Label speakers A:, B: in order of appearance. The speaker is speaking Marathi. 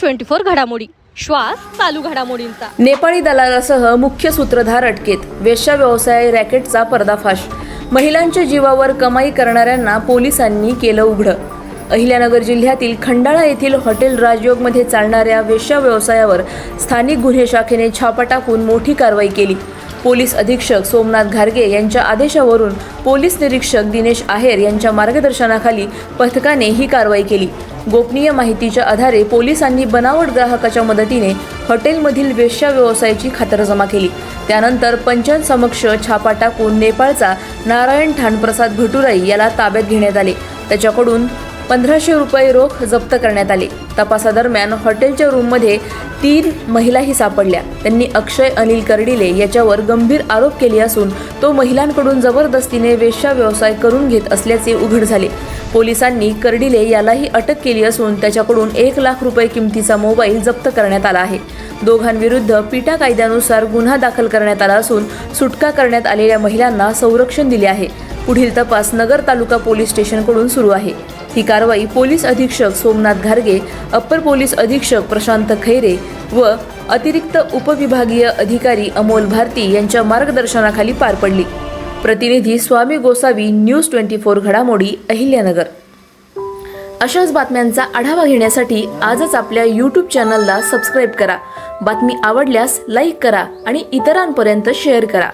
A: ट्वेंटी फोर घडामोडी श्वास चालू घडामोडींचा.
B: नेपाळी दलालासह मुख्य सूत्रधार अटकेत वेश्या व्यवसाय रॅकेटचा पर्दाफाश. महिलांच्या जीवावर कमाई करणाऱ्यांना पोलिसांनी केलं उघडं. अहिल्यानगर जिल्ह्यातील खंडाळा येथील हॉटेल राजयोगमध्ये चालणाऱ्या वेश्या व्यवसायावर स्थानिक गुन्हे शाखेने छापा टाकून मोठी कारवाई केली. पोलीस अधीक्षक सोमनाथ घारगे यांच्या आदेशावरून पोलीस निरीक्षक दिनेश आहेर यांच्या मार्गदर्शनाखाली पथकाने ही कारवाई केली. गोपनीय माहितीच्या आधारे पोलिसांनी बनावट ग्राहकाच्या मदतीने हॉटेलमधील वेश्या व्यवसायाची खातरजमा केली. त्यानंतर पंचांसमक्ष छापा टाकून नेपाळचा नारायण ठाणप्रसाद भटुराई याला ताब्यात घेण्यात आले. त्याच्याकडून पंधराशे रुपये रोख जप्त करण्यात आले. तपासादरम्यान हॉटेलच्या रूममध्ये तीन महिलाही सापडल्या. त्यांनी अक्षय अनिल कर्डिले याच्यावर गंभीर आरोप केले असून तो महिलांकडून जबरदस्तीने वेश्या व्यवसाय करून घेत असल्याचे उघड झाले. पोलिसांनी कर्डिले यालाही अटक केली असून त्याच्याकडून एक लाख रुपये किमतीचा मोबाईल जप्त करण्यात आला आहे. दोघांविरुद्ध पिटा कायद्यानुसार गुन्हा दाखल करण्यात आला असून सुटका करण्यात आलेल्या महिलांना संरक्षण दिले आहे. पुढील तपास नगर तालुका पोलीस स्टेशनकडून सुरू आहे. ही कारवाई पोलीस अधीक्षक सोमनाथ घारगे अप्पर पोलीस अधीक्षक प्रशांत खैरे व अतिरिक्त उपविभागीय अधिकारी अमोल भारती यांच्या मार्गदर्शनाखाली पार पडली. प्रतिनिधी Swami Gosavi news twenty four घडामोडी अहिल्यानगर. अशाच बातम्यांचा आढावा घेण्यासाठी आजच आपल्या यूट्यूब चॅनलला सबस्क्राईब करा. बातमी आवडल्यास लाईक करा आणि इतरांपर्यंत शेअर करा.